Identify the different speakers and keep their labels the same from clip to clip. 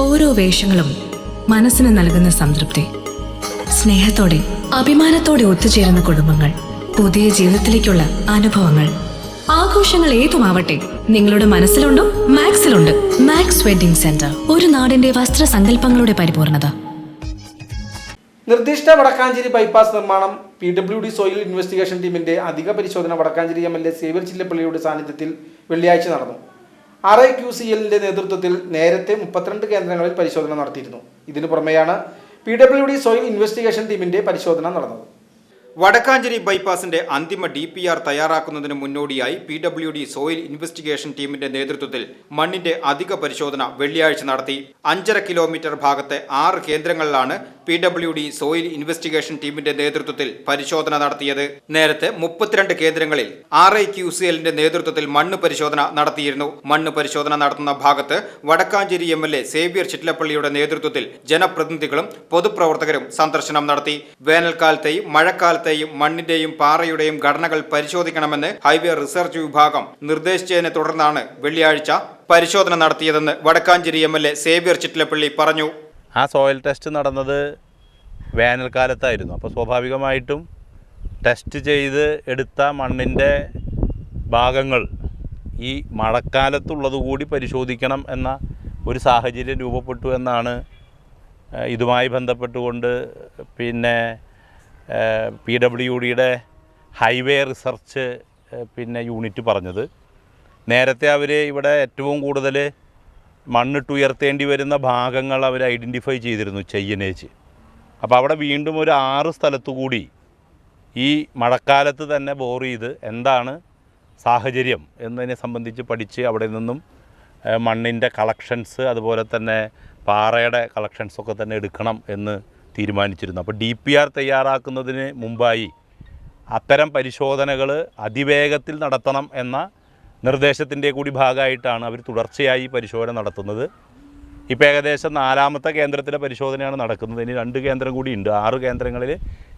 Speaker 1: ഓരോ വേഷങ്ങളും മനസ്സിന് നൽകുന്ന സംതൃപ്തി. സ്നേഹത്തോടെ അഭിമാനത്തോടെ ഒത്തുചേരുന്ന കുടുംബങ്ങൾ പുതിയ ജീവിതത്തിലേക്കുള്ള അനുഭവങ്ങൾ. ആഘോഷങ്ങൾ ഏതുമാവട്ടെ നിങ്ങളുടെ മനസ്സിലുണ്ടോ മാക്സിലുണ്ട്. മാക്സ് വെഡിംഗ് സെന്റർ ഒരു നാടിന്റെ വസ്ത്ര വസ്ത്രസങ്കല്പങ്ങളുടെ പരിപൂർണത.
Speaker 2: നിർദ്ദിഷ്ട വടക്കാഞ്ചേരി ബൈപ്പാസ് നിർമ്മാണം P W D soil investigation ടീമിന്റെ അധിക പരിശോധന Vadakkanchery M L A Xavier ചില്ലപ്പള്ളിയുടെ സാന്നിധ്യത്തിൽ വെള്ളിയാഴ്ച നടന്നു. ആർ ഐ ക്യു സി എല്ലിന്റെ നേതൃത്വത്തിൽ നേരത്തെ മുപ്പത്തിരണ്ട് കേന്ദ്രങ്ങളിൽ പരിശോധന നടത്തിയിരുന്നു. ഇതിനു പുറമെയാണ് P W D soil investigation ടീമിന്റെ പരിശോധന നടന്നത്.
Speaker 3: വടക്കാഞ്ചേരി ബൈപ്പാസിന്റെ അന്തിമ ഡി പി ആർ തയ്യാറാക്കുന്നതിന് മുന്നോടിയായി P W D soil investigation ടീമിന്റെ നേതൃത്വത്തിൽ മണ്ണിന്റെ അധിക പരിശോധന വെള്ളിയാഴ്ച നടത്തി. അഞ്ചര കിലോമീറ്റർ ഭാഗത്തെ ആറ് കേന്ദ്രങ്ങളിലാണ് P W D soil investigation ടീമിന്റെ നേതൃത്വത്തിൽ പരിശോധന നടത്തിയത്. നേരത്തെ മുപ്പത്തിരണ്ട് കേന്ദ്രങ്ങളിൽ ആർ ഐ ക്യു സി എല്ലിന്റെ നേതൃത്വത്തിൽ മണ്ണ് പരിശോധന നടത്തിയിരുന്നു. മണ്ണ് പരിശോധന നടത്തുന്ന ഭാഗത്ത് Vadakkanchery M L A Xavier ചിറ്റലപ്പള്ളിയുടെ നേതൃത്വത്തിൽ ജനപ്രതിനിധികളും പൊതുപ്രവർത്തകരും സന്ദർശനം നടത്തി. വേനൽക്കാലത്തെയും മഴക്കാലത്തെയും മണ്ണിന്റെയും പാറയുടെയും ഘടനകൾ പരിശോധിക്കണമെന്ന് ഹൈവേ റിസർച്ച് വിഭാഗം നിർദ്ദേശിച്ചതിനെ തുടർന്നാണ് വെള്ളിയാഴ്ച പരിശോധന നടത്തിയതെന്ന് Vadakkanchery M L A Xavier Chittilappilly പറഞ്ഞു.
Speaker 4: ആ സോയിൽ ടെസ്റ്റ് നടന്നത് വേനൽക്കാലത്തായിരുന്നു. അപ്പോൾ സ്വാഭാവികമായിട്ടും ടെസ്റ്റ് ചെയ്ത് എടുത്ത മണ്ണിന്റെ ഭാഗങ്ങൾ ഈ മഴക്കാലത്തുള്ളത് കൂടി പരിശോധിക്കണം എന്ന ഒരു സാഹചര്യം രൂപപ്പെട്ടു എന്നാണ് ഇതുമായി ബന്ധപ്പെട്ടുകൊണ്ട് പിന്നെ പി ഡബ്ല്യു ഡിയുടെ ഹൈവേ റിസർച്ച് പിന്നെ യൂണിറ്റ് പറഞ്ഞത്. നേരത്തെ അവർ ഇവിടെ ഏറ്റവും കൂടുതൽ മണ്ണിട്ട് ഉയർത്തേണ്ടി വരുന്ന ഭാഗങ്ങൾ അവർ ഐഡന്റിഫൈ ചെയ്തിരുന്നു ചെയ്യനേച്ച് അപ്പോൾ അവിടെ വീണ്ടും ഒരു ആറ് സ്ഥലത്തു കൂടി ഈ മഴക്കാലത്ത് തന്നെ ബോർ ചെയ്ത് എന്താണ് സാഹചര്യം എന്നതിനെ സംബന്ധിച്ച് പഠിച്ച് അവിടെ നിന്നും മണ്ണിന്റെ കളക്ഷൻസ് അതുപോലെ തന്നെ പാറയുടെ കളക്ഷൻസൊക്കെ തന്നെ എടുക്കണം എന്ന് തീരുമാനിച്ചിരുന്നു. അപ്പോൾ ഡി പി ആർ തയ്യാറാക്കുന്നതിന് മുമ്പായി അത്തരം പരിശോധനകൾ അതിവേഗത്തിൽ നടത്തണം എന്ന നിർദ്ദേശത്തിന്റെ കൂടി ഭാഗമായിട്ടാണ് അവർ തുടർച്ചയായി പരിശോധന നടത്തുന്നത്. ഇപ്പോൾ ഏകദേശം നാലാമത്തെ കേന്ദ്രത്തിലെ പരിശോധനയാണ് നടക്കുന്നത്. ഇനി രണ്ട് കേന്ദ്രം കൂടി ഉണ്ട്. ആറ് കേന്ദ്രങ്ങളിൽ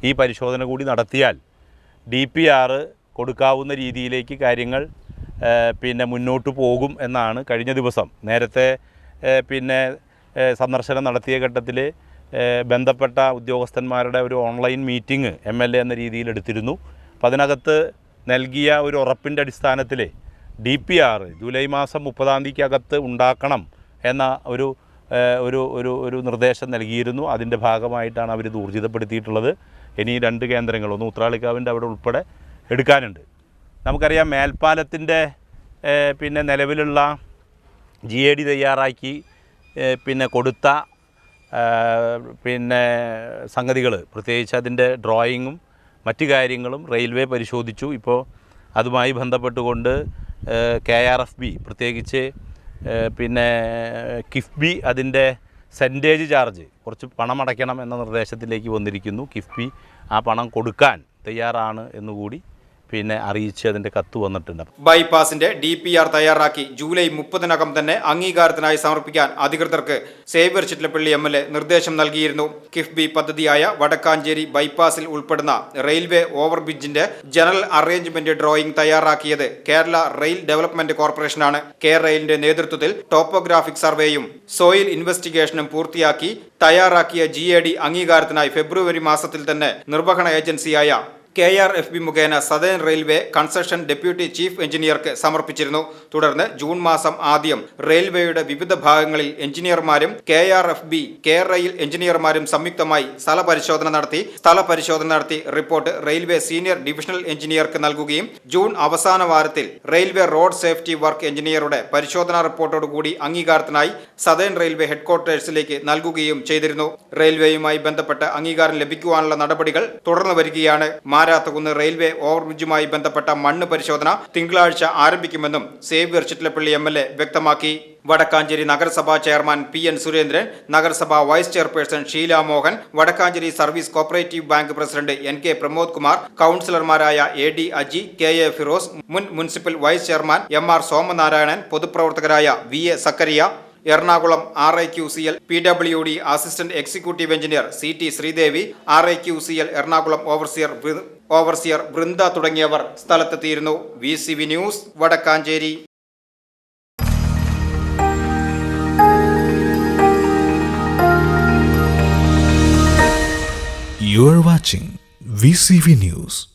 Speaker 4: ഈ പരിശോധന കൂടി നടത്തിയാൽ ഡി പി ആർ കൊടുക്കാവുന്ന രീതിയിലേക്ക് കാര്യങ്ങൾ പിന്നെ മുന്നോട്ട് പോകും എന്നാണ് കഴിഞ്ഞ ദിവസം. നേരത്തെ പിന്നെ സന്ദർശനം നടത്തിയ ഘട്ടത്തിൽ ബന്ധപ്പെട്ട ഉദ്യോഗസ്ഥന്മാരുടെ ഒരു online meeting M L A എന്ന രീതിയിൽ എടുത്തിരുന്നു. അപ്പോൾ അതിനകത്ത് നൽകിയ ഒരു ഉറപ്പിന്റെ അടിസ്ഥാനത്തിൽ ഡി പി ആർ ജൂലൈ മാസം മുപ്പതാം തീയതിക്കകത്ത് ഉണ്ടാക്കണം എന്ന ഒരു ഒരു ഒരു ഒരു നിർദ്ദേശം നൽകിയിരുന്നു. അതിന്റെ ഭാഗമായിട്ടാണ് അവർ ഇത് ഊർജിതപ്പെടുത്തിയിട്ടുള്ളത്. ഇനി രണ്ട് കേന്ദ്രങ്ങൾ ഒന്ന് ഉത്രാളിക്കാവിന്റെ അവിടെ ഉൾപ്പെടെ എടുക്കാനുണ്ട്. നമുക്കറിയാം മേൽപ്പാലത്തിന്റെ പിന്നെ നിലവിലുള്ള ജി എ ഡി തയ്യാറാക്കി പിന്നെ കൊടുത്ത പിന്നെ സംഗതികൾ പ്രത്യേകിച്ച് അതിന്റെ ഡ്രോയിങ്ങും മറ്റു കാര്യങ്ങളും റെയിൽവേ പരിശോധിച്ചു. ഇപ്പോൾ അതുമായി ബന്ധപ്പെട്ടുകൊണ്ട് കെ ആർ എഫ് ബി പ്രത്യേകിച്ച് പിന്നെ കിഫ്ബി അതിന്റെ സെന്റേജ് ചാർജ് കുറച്ച് പണം അടയ്ക്കണം എന്ന നിർദ്ദേശത്തിലേക്ക് വന്നിരിക്കുന്നു. കിഫ്ബി ആ പണം കൊടുക്കാൻ തയ്യാറാണ് എന്നുകൂടി പിന്നെ അറിയിച്ച് അതിന്റെ കത്ത് വന്നിട്ടുണ്ട്.
Speaker 3: ബൈപ്പാസിന്റെ ഡി പി ആർ തയ്യാറാക്കി ജൂലൈ മുപ്പതിനകം തന്നെ അംഗീകാരത്തിനായി സമർപ്പിക്കാൻ അധികൃതർക്ക് Xavier Chittilappilly M L A നിർദ്ദേശം നൽകിയിരുന്നു. കിഫ്ബി പദ്ധതിയായ വടക്കാഞ്ചേരി ബൈപ്പാസിൽ ഉൾപ്പെടുന്ന റെയിൽവേ ഓവർബ്രിഡ്ജിന്റെ ജനറൽ അറേഞ്ച്മെന്റ് ഡ്രോയിംഗ് തയ്യാറാക്കിയത് കേരള റെയിൽ ഡെവലപ്മെന്റ് കോർപ്പറേഷനാണ്. കെ റെയിലിന്റെ നേതൃത്വത്തിൽ ടോപ്പോഗ്രാഫിക് സർവേയും സോയിൽ ഇൻവെസ്റ്റിഗേഷനും പൂർത്തിയാക്കി തയ്യാറാക്കിയ ജി അംഗീകാരത്തിനായി ഫെബ്രുവരി മാസത്തിൽ തന്നെ നിർവഹണ ഏജൻസിയായ കെ ആർ എഫ് ബി മുഖേന southern railway concession deputy chief എഞ്ചിനീയർക്ക് സമർപ്പിച്ചിരുന്നു. തുടർന്ന് ജൂൺ മാസം ആദ്യം റെയിൽവേയുടെ വിവിധ ഭാഗങ്ങളിൽ എഞ്ചിനീയർമാരും K R F B K rail എഞ്ചിനീയർമാരും സംയുക്തമായി സ്ഥലപരിശോധന നടത്തി. സ്ഥലപരിശോധന നടത്തി റിപ്പോർട്ട് റെയിൽവേ സീനിയർ ഡിവിഷണൽ എഞ്ചിനീയർക്ക് നൽകുകയും ജൂൺ അവസാന വാരത്തിൽ റെയിൽവേ റോഡ് സേഫ്റ്റി വർക്ക് എഞ്ചിനീയറുടെ പരിശോധനാ റിപ്പോർട്ടോടുകൂടി അംഗീകാരത്തിനായി സദേൺ റെയിൽവേ ഹെഡ്ക്വാർട്ടേഴ്സിലേക്ക് നൽകുകയും ചെയ്തിരുന്നു. റെയിൽവേയുമായി ബന്ധപ്പെട്ട് അംഗീകാരം ലഭിക്കുവാനുള്ള നടപടികൾ തുടർന്നു വരികയാണ്. മാരാത്തകുന്ന് റെയിൽവേ ഓവർബ്രിഡ്ജുമായി ബന്ധപ്പെട്ട മണ്ണ് പരിശോധന തിങ്കളാഴ്ച ആരംഭിക്കുമെന്നും സേവ്യർ ചിറ്റലപ്പള്ളി എം എൽ വ്യക്തമാക്കി. വടക്കാഞ്ചേരി നഗരസഭാ ചെയർമാൻ പി എൻ സുരേന്ദ്രൻ നഗരസഭാ vice chairperson Sheela Mohan Vadakkanchery service cooperative bank president N K Pramod Kumar കൌൺസിലർമാരായ A D Aji K A Firoz മുൻ municipal vice chairman M R Somanarayanan പൊതുപ്രവർത്തകരായ V A Sakkariya Ernakulam R I Q C L P W D assistant executive engineer C T Sreedevi R I Q C L Ernakulam overseer overseer Vrinda തുടങ്ങിയവർ സ്ഥലത്തെത്തിയിരുന്നു V C V news Vadakkanchery
Speaker 5: You are watching VCV News.